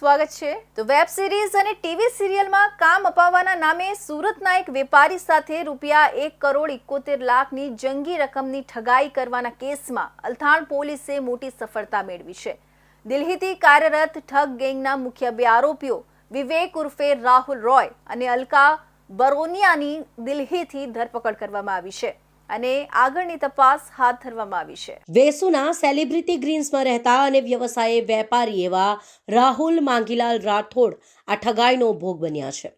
સ્વાગત છે. તો વેબ સિરીઝ અને ટીવી સિરિયલમાં કામ અપાવવાના નામે સુરતના એક વેપારી સાથે રૂપિયા એક કરોડ એકોતેર લાખની જંગી રકમની ઠગાઈ કરવાના કેસમાં અલથાણ પોલીસે મોટી સફળતા મેળવી છે. દિલ્હીથી કાર્યરત ઠગ ગેંગના મુખ્ય બે આરોપીઓ વિવેક ઉર્ફે રાહુલ રોય અને અલકા બરોનિયાની દિલ્હીથી ધરપકડ કરવામાં આવી છે. અને આગળની તપાસ હાથ ધરવામાં આવી છે. વેસુના સેલિબ્રિટી ગ્રીન્સમાં રહેતા અને વ્યવસાયે વેપારી એવા રાહુલ માંગીલાલ રાઠોડ આ ઠગાઈનો ભોગ બન્યા છે.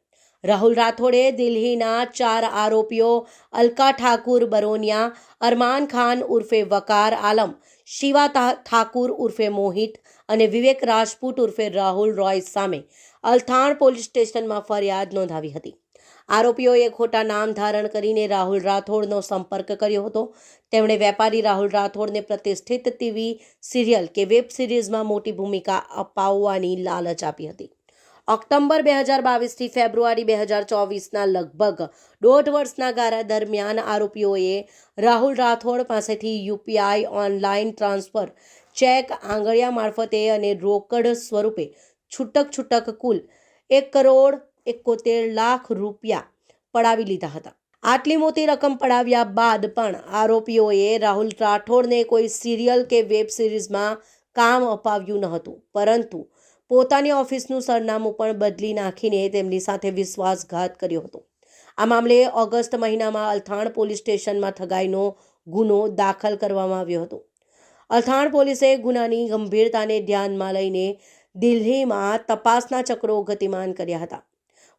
રાહુલ રાઠોડે દિલ્હીના ચાર આરોપીઓ અલકા ઠાકુર બરોનિયા, અરમાન ખાન ઉર્ફે વકાર આલમ, શિવા ઠાકુર ઉર્ફે મોહિત અને વિવેક રાજપૂત ઉર્ફે રાહુલ રોય સામે અલથાણ પોલીસ સ્ટેશનમાં ફરિયાદ નોંધાવી હતી. આરોપીઓએ ખોટા નામ ધારણ કરીને રાહુલ રાઠોડનો સંપર્ક કર્યો હતો. તેમણે વેપારી રાહુલ રાઠોડને પ્રતિષ્ઠિત ટીવી સિરિયલ કે વેબ સિરીઝમાં મોટી ભૂમિકા અપાવવાની લાલચ આપી હતી. ઓક્ટોબર બે હજાર બાવીસથી ફેબ્રુઆરી બે હજાર ચોવીસના લગભગ દોઢ વર્ષના ગાળા દરમિયાન આરોપીઓએ રાહુલ રાઠોડ પાસેથી યુપીઆઈ ઓનલાઈન ટ્રાન્સફર ચેક આંગળિયા મારફતે અને રોકડ સ્વરૂપે છૂટક છૂટક કુલ એક કરોડ એકોતેર લાખ રૂપિયા પડાવી લીધા હતા. આટલી મોટી રકમ પડાવ્યા બાદ પણ આરોપીઓએ રાહુલ રાઠોડને કોઈ સિરિયલ કે વેબ સિરીઝમાં કામ અપાવ્યું ન હતું પરંતુ પોતાની ઓફિસનું સરનામું પણ બદલી નાખીને તેમની સાથે વિશ્વાસઘાત કર્યો હતો. આ મામલે ઓગસ્ટ મહિનામાં અલથાણ પોલીસ સ્ટેશનમાં ઠગાઈનો ગુનો દાખલ કરવામાં આવ્યો હતો. અલથાણ પોલીસે ગુનાની ગંભીરતાને ધ્યાનમાં લઈને દિલ્હીમાં તપાસના ચક્રો ગતિમાન કર્યા હતા.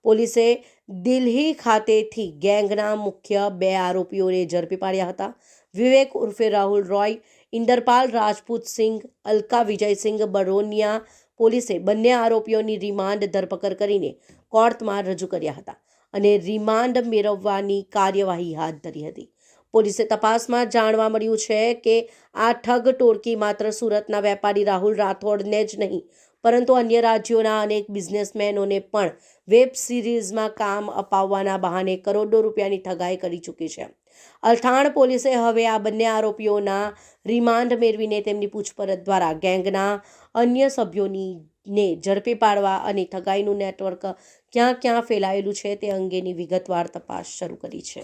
પોલીસે દિલ્હી ખાતેથી ગેંગના મુખ્ય બે આરોપીઓને ઝડપી પાડ્યા હતા. વિવેક ઉર્ફે રાહુલ રોય, ઇન્દરપાલ રાજપૂત સિંઘ, અલકા વિજયસિંઘ બરોનિયા પોલીસે બંને આરોપીઓની રિમાન્ડ ધરપકડ કરીને કોર્ટમાં રજૂ કર્યા હતા અને રિમાન્ડ મેળવવાની કાર્યવાહી હાથ ધરી હતી. પોલીસે તપાસમાં જાણવા મળ્યું છે કે આ ઠગ ટોળકી માત્ર સુરતના વેપારી રાહુલ રાઠોડને જ નહીં, પરંતુ અન્ય રાજ્યોના અનેક બિઝનેસમેનોને પણ વેબ સિરીઝમાં કામ અપાવવાના બહાને કરોડો રૂપિયાની ઠગાઈ કરી ચૂકી છે. અલથાણ પોલીસે હવે આ બંને આરોપીઓના રિમાન્ડ મેળવીને તેમની પૂછપરછ દ્વારા ગેંગના અન્ય સભ્યોની ને ઝડપી પાડવા અને ઠગાઈનું નેટવર્ક ક્યાં ક્યાં ફેલાયેલું છે તે અંગેની વિગતવાર તપાસ શરૂ કરી છે.